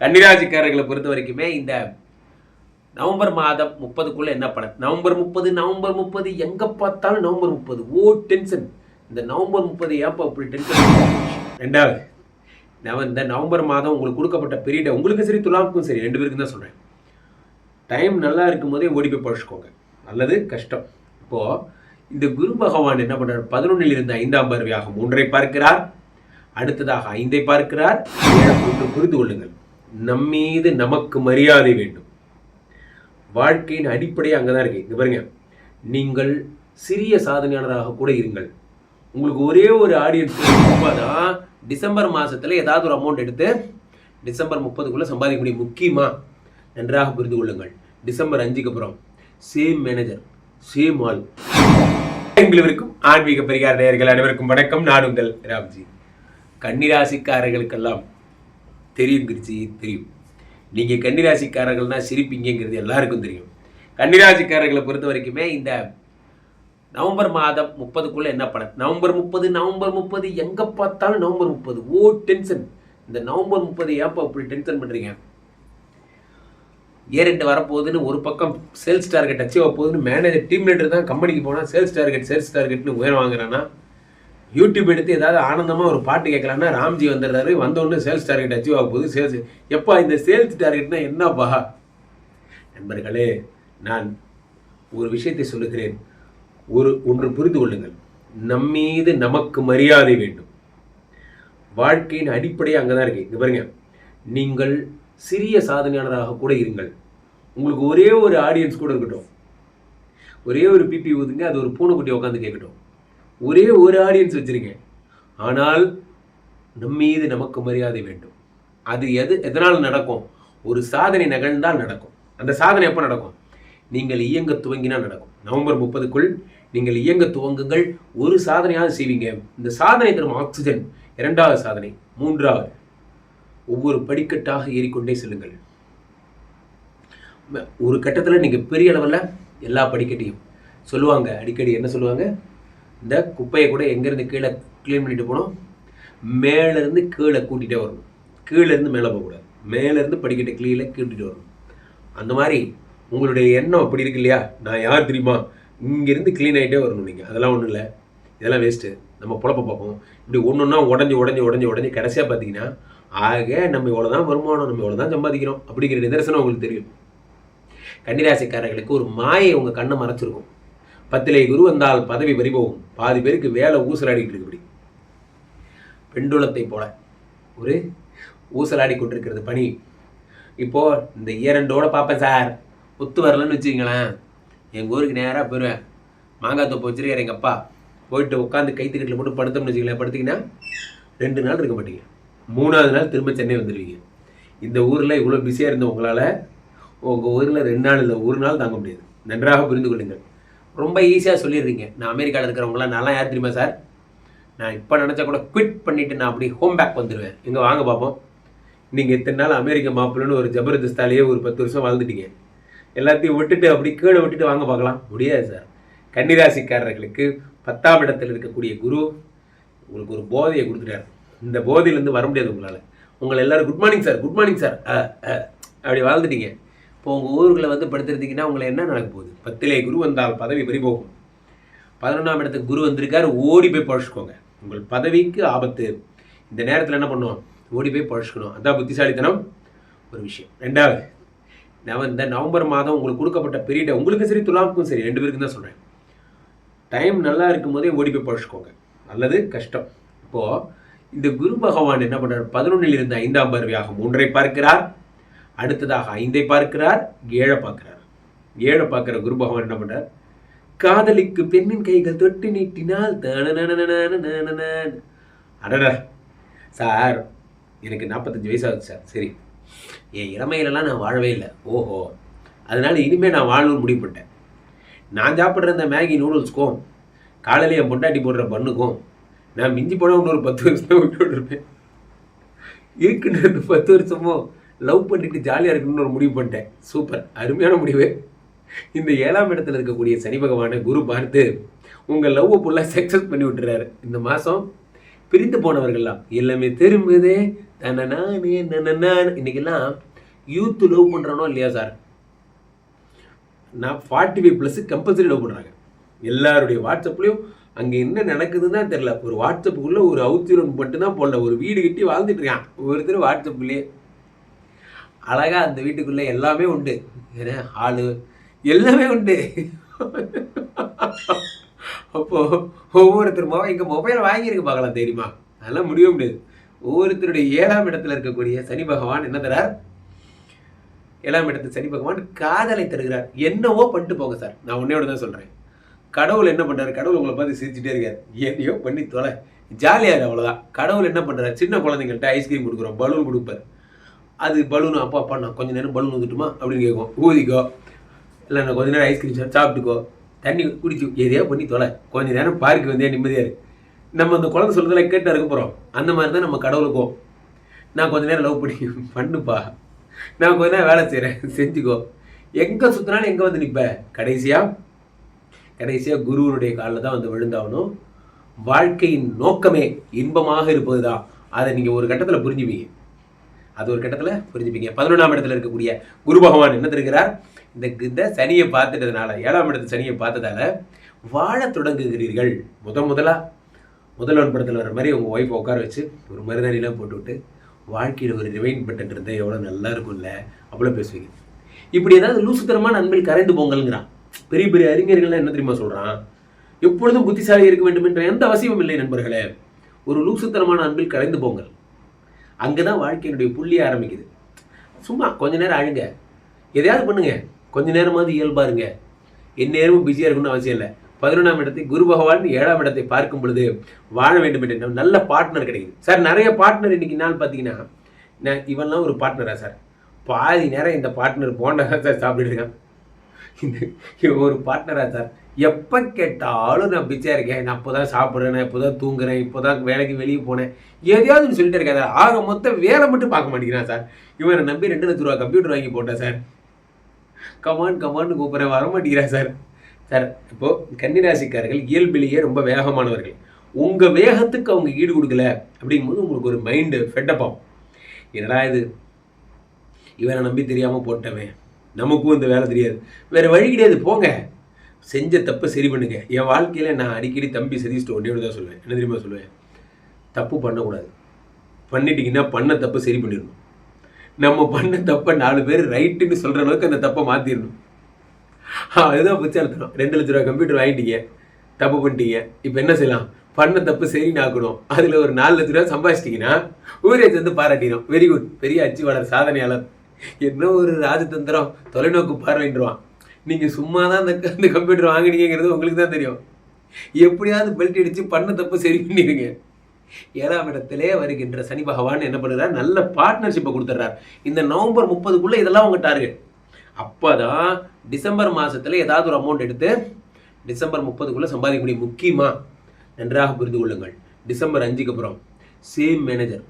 கன்னிராசிக்காரர்களை பொறுத்த வரைக்குமே இந்த நவம்பர் மாதம் முப்பதுக்குள்ள என்ன பலன்? நவம்பர் முப்பது நவம்பர் முப்பது எங்க பார்த்தாலும் நவம்பர் முப்பது. ஓ டென்ஷன் இந்த நவம்பர் முப்பது ஏப்பா இப்படி டென்ஷன் ரெண்டாவது நான் இந்த நவம்பர் மாதம் உங்களுக்கு கொடுக்கப்பட்ட பீரியடை உங்களுக்கு சரி துலாவுக்கும் சரி ரெண்டு பேருக்கும் தான் சொல்கிறேன் டைம் நல்லா இருக்கும் போதே ஓடி போய் பழச்சிக்கோங்க. நல்லது கஷ்டம். இப்போ இந்த குரு பகவான் என்ன பண்றார்? பதினொன்னில் இருந்த ஐந்தாம் பார்வையாக மூன்றை பார்க்கிறார் அடுத்ததாக ஐந்தை பார்க்கிறார். ஒன்று புரிந்து கொள்ளுங்கள். நம்மீது நமக்கு மரியாதை வேண்டும். வாழ்க்கையின் அடிப்படை அங்கே தான் இருக்கு. இது பாருங்க. நீங்கள் சிறிய சாதனையாளராக கூட இருங்கள். உங்களுக்கு ஒரே ஒரு ஆடியன்ஸ் தான் டிசம்பர் மாதத்தில் ஏதாவது ஒரு அமௌண்ட் எடுத்து டிசம்பர் முப்பதுக்குள்ளே சம்பாதிக்க முடியும். முக்கியமாக நன்றாக புரிந்து கொள்ளுங்கள். டிசம்பர் அஞ்சுக்கு அப்புறம் சேம் மேனேஜர் சேம் ஆள். எங்களுக்கும் ஆன்மீக பரிகார நேயர்கள் அனைவருக்கும் வணக்கம். நான் உங்கள் ராம்ஜி. கன்னிராசிக்காரர்களுக்கெல்லாம் தெரியும் கிருச்சி தெரியும். நீங்கள் கன்னிராசிக்காரர்கள்னா சிரிப்பீங்கிறது எல்லாருக்கும் தெரியும். கன்னிராசிக்காரர்களை பொறுத்த வரைக்குமே இந்த நவம்பர் மாதம் முப்பதுக்குள்ளே என்ன பண்ண நவம்பர் முப்பது நவம்பர் முப்பது எங்கே பார்த்தாலும் நவம்பர் முப்பது. ஓ டென்ஷன். இந்த நவம்பர் முப்பது ஏப்போ இப்படி டென்ஷன் பண்ணுறீங்க ஏ ரெண்டு வரப்போகுதுன்னு ஒரு பக்கம் சேல்ஸ் டார்கெட் அச்சீவ் ஆக போகுதுன்னு மேனேஜர் டீம் லீடர் தான் கம்பெனிக்கு போனால் சேல்ஸ் டார்கெட் சேல்ஸ் டார்கெட்னு உயர் வாங்குறான்னா யூடியூப் எடுத்து ஏதாவது ஆனந்தமாக ஒரு பாட்டு கேட்கலான்னா ராம்ஜி வந்துடுறாரு. வந்தோடனே சேல்ஸ் டார்கெட் அச்சீவ் ஆக போகுது. சேல்ஸ் எப்பா இந்த சேல்ஸ் டார்கெட்னா என்னப்பா? நண்பர்களே நான் ஒரு விஷயத்தை சொல்லுகிறேன். ஒரு ஒன்று புரிந்து கொள்ளுங்கள். நம்மீது நமக்கு மரியாதை வேண்டும். வாழ்க்கையின் அடிப்படையே அங்கே தான் இருக்கு. இங்கே பாருங்க. நீங்கள் சிறிய சாதனையாளராக கூட இருங்கள். உங்களுக்கு ஒரே ஒரு ஆடியன்ஸ் கூட இருக்கட்டும். ஒரே ஒரு பிபி ஊதுங்க அது ஒரு பூனைக்குட்டி உட்காந்து கேட்கட்டும். ஒரே ஒரு ஆடியன்ஸ் வச்சுருக்கேன். ஆனால் நம்மீது நமக்கு மரியாதை வேண்டும். அது எது எதனால் நடக்கும்? ஒரு சாதனை நிகழ்ந்தால் நடக்கும். அந்த சாதனை எப்போ நடக்கும்? நீங்கள் இயங்க துவங்கினா நடக்கும். நவம்பர் முப்பதுக்குள் நீங்கள் இயங்க துவங்குங்கள். ஒரு சாதனையாவது செய்வீங்க. இந்த சாதனை தரும் ஆக்சிஜன் இரண்டாவது சாதனை மூன்றாவது ஒவ்வொரு படிக்கட்டாக ஏறிக்கொண்டே செல்லுங்கள். ஒரு கட்டத்தில் நீங்கள் பெரிய அளவில் எல்லா படிக்கட்டையும் சொல்லுவாங்க. அடிக்கடி என்ன சொல்லுவாங்க? இந்த குப்பையை கூட எங்கேருந்து கீழே க்ளீன் பண்ணிட்டு போனோம்? மேலேருந்து கீழே கூட்டிகிட்டே வரணும். கீழேருந்து மேலே போகக்கூடாது. மேலேருந்து படிக்கட்டை கீழே கூட்டிகிட்டு வரணும். அந்த மாதிரி உங்களுடைய எண்ணம் அப்படி இருக்கு இல்லையா? நான் யார் தெரியுமா? இங்கேருந்து க்ளீன் ஆகிட்டே வரணும் நீங்கள் அதெல்லாம் ஒன்றும் இல்லை. இதெல்லாம் வேஸ்ட்டு நம்ம பொழப்ப பார்ப்போம். இப்படி ஒன்று ஒன்றா உடஞ்சி உடஞ்சி உடஞ்சி உடஞ்சி கடைசியாக பார்த்தீங்கன்னா ஆக நம்ம இவ்வளோ தான் வருமானம் நம்ம இவ்வளோ தான் சம்பாதிக்கிறோம் அப்படிங்கிற நிதர்சனம் உங்களுக்கு தெரியும். கன்னிராசிக்காரர்களுக்கு ஒரு மாயை உங்கள் கண்ணை மறைச்சிருக்கும். பத்திலே குரு வந்தால் பதவி பறிபோகும். பாதி பேருக்கு வேலை ஊசலாடிக்கிட்டு இருக்கு பெண்டுலத்தை போல ஒரு ஊசலாடி கொண்டிருக்கிறது பணி. இப்போது இந்த இரண்டோட பார்ப்பேன் சார். ஒத்து வரலன்னு வச்சுக்கங்களேன். எங்கள் ஊருக்கு நேராக போயிடுவேன் மாங்காய் தொப்பு வச்சிருக்காரு எங்கள் அப்பா. போயிட்டு உட்காந்து கைத்துக்கட்டில் போட்டு படுத்தோம்னு வச்சுக்கங்களேன். படுத்தீங்கன்னா ரெண்டு நாள் இருக்க மாட்டீங்க. மூணாவது நாள் திரும்ப சென்னை வந்துடுவீங்க இந்த ஊரில் இவ்வளோ பிஸியாக இருந்த உங்களால் உங்கள் ஊரில் ரெண்டு நாள் இல்லை ஒரு நாள் தாங்க முடியாது. நன்றாக புரிந்து கொள்ளுங்கள். ரொம்ப ஈஸியாக சொல்லிடுறீங்க. நான் அமெரிக்காவில் இருக்கிறவங்களாம் நல்லா யார் தெரியுமா சார் நான் இப்போ நினச்சா கூட குவிட் பண்ணிவிட்டு நான் அப்படி ஹோம் பேக் வந்துடுவேன் இங்கே வாங்க பார்ப்போம் நீங்கள் இத்தனை நாள் அமெரிக்க மாப்பிள்ளைன்னு ஒரு ஜபர்தஸ்தாலேயே ஒரு பத்து வருஷம் வாழ்ந்துட்டீங்க. எல்லாத்தையும் விட்டுட்டு அப்படி கீழே விட்டுட்டு வாங்க பார்க்கலாம். முடியாது சார் கன்னிராசிக்காரர்களுக்கு பத்தாம் இடத்தில் இருக்கக்கூடிய குரு உங்களுக்கு ஒரு போதையை கொடுத்துட்டாரு. இந்த போதையிலேருந்து வர முடியாது உங்களால். உங்களை எல்லோரும் good morning sir good morning sir அப்படி வாழ்ந்துட்டீங்க. இப்போ உங்கள் ஊர்களை வந்து படுத்துருந்தீங்கன்னா உங்களை என்ன நடக்க போகுது? பத்திலே குரு வந்தால் பதவி பறிபோகும் பதினொன்றாம் இடத்துக்கு குரு வந்திருக்காரு ஓடி போய் பழச்சிக்கோங்க. உங்கள் பதவிக்கு ஆபத்து. இந்த நேரத்தில் என்ன பண்ணுவோம்? ஓடி போய் பழச்சிக்கணும். அதான் புத்திசாலித்தனம் ஒரு விஷயம். ரெண்டாவது நான் இந்த நவம்பர் மாதம் உங்களுக்கு கொடுக்கப்பட்ட பீரியடை உங்களுக்கு சரி துலாவுக்கும் சரி ரெண்டு பேருக்கும் தான் சொல்கிறேன் டைம் நல்லா இருக்கும் போதே ஓடி போய் பழச்சிக்கோங்க. நல்லது கஷ்டம். இப்போது இந்த குரு பகவான் என்ன பண்ணுறார் பதினொன்னில் இருந்த ஐந்தாம் பார்வையாக மூன்றை பார்க்கிறார். அடுத்ததாக ஐந்தை பார்க்கிறார் ஏழை பார்க்கிறார். ஏழை பார்க்கிற குரு பகவான் என்ன பண்ணார் காதலிக்கு பெண்ணின் கைகள் தொட்டு நீட்டினால் அடடா சார் எனக்கு நாற்பத்தஞ்சு வயசாகுது சார் சரி என் இளமையிலலாம் நான் வாழவே இல்லை ஓஹோ அதனால இனிமேல் நான் வாழணும்னு முடிவுப்பட்டேன் நான் சாப்பிட்ற இந்த மேகி நூடுல்ஸ்க்கும் காலையில் என் பொண்டாட்டி போடுற பண்ணுக்கும் நான் மிஞ்சி போன இன்னொரு பத்து வருஷம் விட்டு விட்டுருப்பேன் இருக்குன்னு பத்து வருஷமோ லவ் பண்ணிட்டு ஜாலியாக இருக்கணும்னு ஒரு முடிவு பண்ணிட்டேன். சூப்பர் அருமையான முடிவு. இந்த ஏழாம் இடத்துல இருக்கக்கூடிய சனி பகவானை குரு பார்த்து உங்கள் லவ்வை ஃபுல்லாக சக்ஸஸ் பண்ணி விட்டுறாரு. இந்த மாதம் பிரிந்து போனவர்கள்லாம் எல்லாமே திரும்புதே தனனானே நனனான் இன்னைக்கெல்லாம் யூத் லவ் பண்ணுறனோ இல்லையா சார் நான் forty five plus compulsory love பண்ணுறாங்க எல்லாருடைய வாட்ஸ்அப்லேயும் அங்கே என்ன நடக்குதுன்னு தான் தெரில ஒரு வாட்ஸ்அப்புக்குள்ளே ஒரு அவுத்திரன் மட்டும்தான் போடல. ஒரு வீடு கட்டி வாழ்ந்துட்டு இருக்கான். ஒருத்தர் வாட்ஸ்அப்லேயே அழகாக அந்த வீட்டுக்குள்ளே எல்லாமே உண்டு. ஏன்னா ஆளு? எல்லாமே உண்டு. அப்போ ஒவ்வொருத்தர் மொபைல் இங்கே மொபைல் வாங்கியிருக்கு பார்க்கலாம் தெரியுமா? அதெல்லாம் முடிய முடியாது. ஒவ்வொருத்தருடைய ஏழாம் இடத்துல இருக்கக்கூடிய சனி பகவான் என்ன தரார்? ஏழாம் இடத்து சனி பகவான் காதலை தருகிறார். என்னவோ பண்ணிட்டு போங்க சார். நான் உன்னையோட தான் சொல்கிறேன் கடவுள் என்ன பண்ணுறாரு கடவுள் உங்களை பார்த்து சிரிச்சுட்டே இருக்கார். என்னையோ பண்ணி தொலை. ஜாலியாக அவ்வளோதான் கடவுள் என்ன பண்ணுறாரு சின்ன குழந்தைங்கள்ட்ட ஐஸ்கிரீம் கொடுக்குறோம் பலூன் கொடுப்பார். அது பலூன் அப்பா அப்பா நான் கொஞ்ச நேரம் பலூன் ஊதிட்டுமா அப்படின்னு கேட்கும். ஊதிக்கோ. இல்லை நான் கொஞ்ச நேரம் ஐஸ்கிரீம் சாப்பிட்டுக்கோ. தண்ணி குடிச்சு எதையோ பண்ணி தொலை. கொஞ்ச நேரம் பார்க்கு வந்தே நிம்மதியாக இரு. நம்ம அந்த குழந்தை சொல்கிறதுல கேட்டு இருக்க போகிறோம் அந்த மாதிரி தான் நம்ம கடவுளுக்கும். நான் கொஞ்ச நேரம் லவ் பண்ணி பண்ணுப்பா. நான் கொஞ்ச நேரம் வேலை செய்கிறேன் செஞ்சுக்கோ. எங்கே சுற்றினாலும் எங்கே வந்து நிற்பேன் கடைசியாக கடைசியாக குருவனுடைய காலில் தான் வந்து விழுந்தாகணும். வாழ்க்கையின் நோக்கமே இன்பமாக இருப்பது தான் அதை நீங்கள் ஒரு கட்டத்தில் புரிஞ்சுப்பீங்க. அது ஒரு கட்டத்தில் புரிஞ்சுப்பீங்க. பதினொன்றாம் இடத்துல இருக்கக்கூடிய குரு பகவான் என்ன திருக்கிறார் இந்த இந்த சனியை பார்த்துட்டதுனால ஏழாம் இடத்து சனியை பார்த்ததால வாழத் தொடங்குகிறீர்கள். முத முதலாக முதல்வன் படத்தில் வர மாதிரி உங்கள் ஒய்ஃபை உட்கார வச்சு ஒரு மருதாணிலாம் போட்டுவிட்டு வாழ்க்கையில் ஒரு ரிவைன் பட்டன் இருந்தால் எவ்வளோ நல்லா இருக்கும்ல? அவ்வளோ பேசுவீங்க. இப்படி ஏதாவது லூசுத்தனமான அன்பில் கரைந்து போங்கள்ங்கிறான். பெரிய பெரிய அறிஞர்கள்லாம் என்ன தெரியுமா சொல்கிறான் எப்பொழுதும் புத்திசாலி இருக்க வேண்டும் என்ற எந்த அவசியமும் இல்லை நண்பர்களே. ஒரு லூசுத்தனமான அன்பில் கரைந்து போங்கள். அங்கே தான் வாழ்க்கையினுடைய புள்ளி ஆரம்பிக்குது. சும்மா கொஞ்ச நேரம் அழுங்க. எதையாவது பண்ணுங்க. கொஞ்ச நேரமாவது இயல்பா இருங்க. எந்நேரமும் பிஸியாக இருக்கணும்னு அவசியம் இல்லை. பதினொன்றாம் இடத்தை குரு பகவான் ஏழாம் இடத்தை பார்க்கும் பொழுது வாழ வேண்டும் என்று நல்ல பார்ட்னர் கிடைக்குது. சார் நிறைய பார்ட்னர் இன்னைக்கு நாள் பார்த்தீங்கன்னா நான் இவன்லாம் ஒரு பார்ட்னரா சார். பாதி நேரம் இந்த பார்ட்னர் போண்டா சார் சாப்பிட்டுட்டு இவன் ஒரு பார்ட்னரா சார். எப்போ கேட்டாலும் நான் பிச்சையாக இருக்கேன். நான் இப்போ தான் சாப்பிட்றேன் இப்போ தான் தூங்குறேன் இப்போ தான் வேலைக்கு வெளியே போனேன். எதையாவது சொல்லிட்டு இருக்கேன் சார் ஆக மொத்தம் வேலை மட்டும் பார்க்க மாட்டேங்கிறான் சார். இவனை நம்பி ரெண்டு லட்ச ரூபா கம்ப்யூட்டர் வாங்கி போட்டேன் சார். கமான் கமான்னு கூப்பிட்றேன். வர மாட்டேங்கிறேன் சார். சார் இப்போது கன்னிராசிக்காரர்கள் இயல்பிலேயே ரொம்ப வேகமானவர்கள். உங்கள் வேகத்துக்கு அவங்க ஈடு கொடுக்கல அப்படிங்கும்போது உங்களுக்கு ஒரு மைண்டு ஃபெட்டப் ஆகும். என்னடா இது? இவனை நம்பி தெரியாமல் போட்டவன். நமக்கும் இந்த வேலை தெரியாது. வேறு வழி கிடையாது. போங்க. செஞ்ச தப்பை சரி பண்ணுங்க. என் வாழ்க்கையில் நான் அடிக்கடி தம்பி சதீஷ்ட்டு ஒன்றே தான் சொல்லுவேன். என்ன தெரியுமா சொல்லுவேன்? தப்பு பண்ணக்கூடாது. பண்ணிட்டீங்கன்னா பண்ண தப்பை சரி பண்ணிடணும். நம்ம பண்ண தப்பை நாலு பேர் ரைட்டுன்னு சொல்கிற அளவுக்கு அந்த தப்பை மாற்றிடணும் அதுதான் புச்சாலத்தனம் ரெண்டு லட்ச ரூபா கம்ப்யூட்டர் வாங்கிட்டீங்க தப்பு பண்ணிட்டீங்க இப்போ என்ன செய்யலாம்? பண்ண தப்பு சரி ஆக்கணும். அதில் ஒரு நாலு லட்ச ரூபா சம்பாதிச்சிட்டிங்கன்னா ஊரே வந்து பாராட்டிடும். வெரி குட் பெரிய அச்சுவாளர் சாதனையாளர். என்ன ஒரு ராஜதந்திரம்? தொலைநோக்கு பார்வைன்றான் நீங்கள் சும்மா தான் அந்த அந்த கம்ப்யூட்டர் வாங்கினீங்கிறது உங்களுக்கு தான் தெரியும். எப்படியாவது பெல்ட் அடித்து பண்ண தப்பு சரி பண்ணிடுங்க. ஏழாம் இடத்திலே வருகின்ற சனி பகவான் என்ன பண்ணுறார்? நல்ல பார்ட்னர்ஷிப்பை கொடுத்துட்றார். இந்த நவம்பர் முப்பதுக்குள்ளே இதெல்லாம் உங்கள் டார்கெட் அப்போ தான் டிசம்பர் மாதத்தில் ஏதாவது ஒரு அமௌண்ட் எடுத்து டிசம்பர் முப்பதுக்குள்ளே சம்பாதிக்க முடியும். முக்கியமாக நன்றாக புரிந்து கொள்ளுங்கள். டிசம்பர் அஞ்சுக்கு அப்புறம் சேம் மேனேஜர்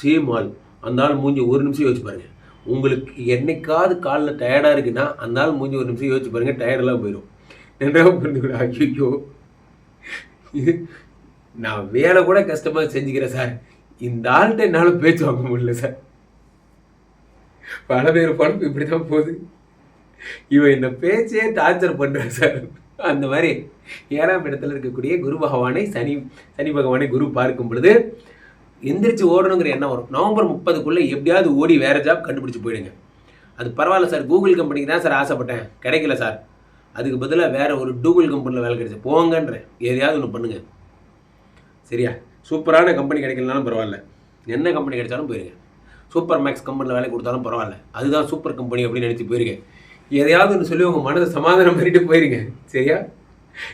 சேம் ஆள். அந்த ஆள் மூஞ்சி ஒரு நிமிஷம் யோசிச்சு பாருங்கள் உங்களுக்கு என்னைக்காவது காலில் டயர்டாக இருக்குன்னா அந்த நாள் முடிஞ்சு ஒரு நிமிஷம் யோசிச்சு பாருங்கள் டயர்டெல்லாம் போயிடும் நன்றாக புரிந்து ஐயோ இது நான் வேலை கூட கஷ்டமாக செஞ்சுக்கிறேன் சார் இந்த ஆள்கிட்ட என்னால் பேச்சு வாங்க முடியல சார் பல பேர் படம் இப்படி தான் போகுது. இவன் இந்த பேச்சே டார்ச்சர் பண்ணுறான் சார் அந்த மாதிரி ஏழாம் இடத்துல இருக்கக்கூடிய குரு பகவானை சனி சனி பகவானை குரு பார்க்கும் பொழுது எந்திரிச்சு ஓடணுங்கிற எண்ணம் வரும். நவம்பர் முப்பதுக்குள்ளே எப்படியாவது ஓடி வேறு ஜாப் கண்டுபிடிச்சி போயிடுங்க. அது பரவாயில்ல சார் கூகுள் கம்பெனிக்கு தான் சார் ஆசைப்பட்டேன். கிடைக்கல சார். அதுக்கு பதிலாக வேறு ஒரு கூகுள் கம்பெனியில் வேலை கிடைச்சி போங்கன்றேன் எதையாவது ஒன்று பண்ணுங்க. சரியா? சூப்பரான கம்பெனி கிடைக்கலனாலும் பரவாயில்ல. என்ன கம்பெனி கிடைச்சாலும் போயிருங்க. சூப்பர் மேக்ஸ் கம்பெனியில் வேலை கொடுத்தாலும் பரவாயில்ல. அதுதான் சூப்பர் கம்பெனி அப்படின்னு நினச்சி போயிருங்க. எதையாவது ஒன்று சொல்லி உங்கள் மனதை சமாதானம் பண்ணிட்டு போயிருங்க. சரியா?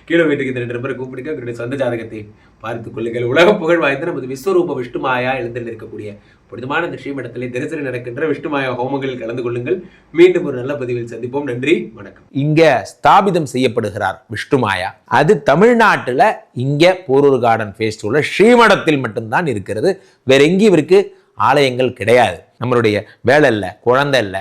கீழே வீட்டுக்கு இந்த ரெண்டு நபரை கூப்பிடுங்க. அவருடைய சொந்த ஜாதகத்தை பார்த்துக் கொள்ளுங்கள். உலக புகழ் வாய்ந்த நமது விஸ்வரூப விஷ்ணுமாயா எழுந்தில் இருக்கக்கூடிய புனிதமான இந்த ஸ்ரீமடத்திலே தினசரி நடக்கின்ற விஷ்ணுமாயா ஹோமங்களில் கலந்து கொள்ளுங்கள். மீண்டும் ஒரு நல்ல பதிவில் சந்திப்போம். நன்றி வணக்கம். இங்க ஸ்தாபிதம் செய்யப்படுகிறார் விஷ்ணுமாயா. அது தமிழ்நாட்டுல இங்க போரூர் கார்டன் ஃபேஸ்டிவலில் ஸ்ரீமடத்தில் மட்டும்தான் இருக்கிறது. வேற எங்கேயும் இவருக்கு ஆலயங்கள் கிடையாது. நம்மளுடைய வேலை இல்லை குழந்தை இல்லை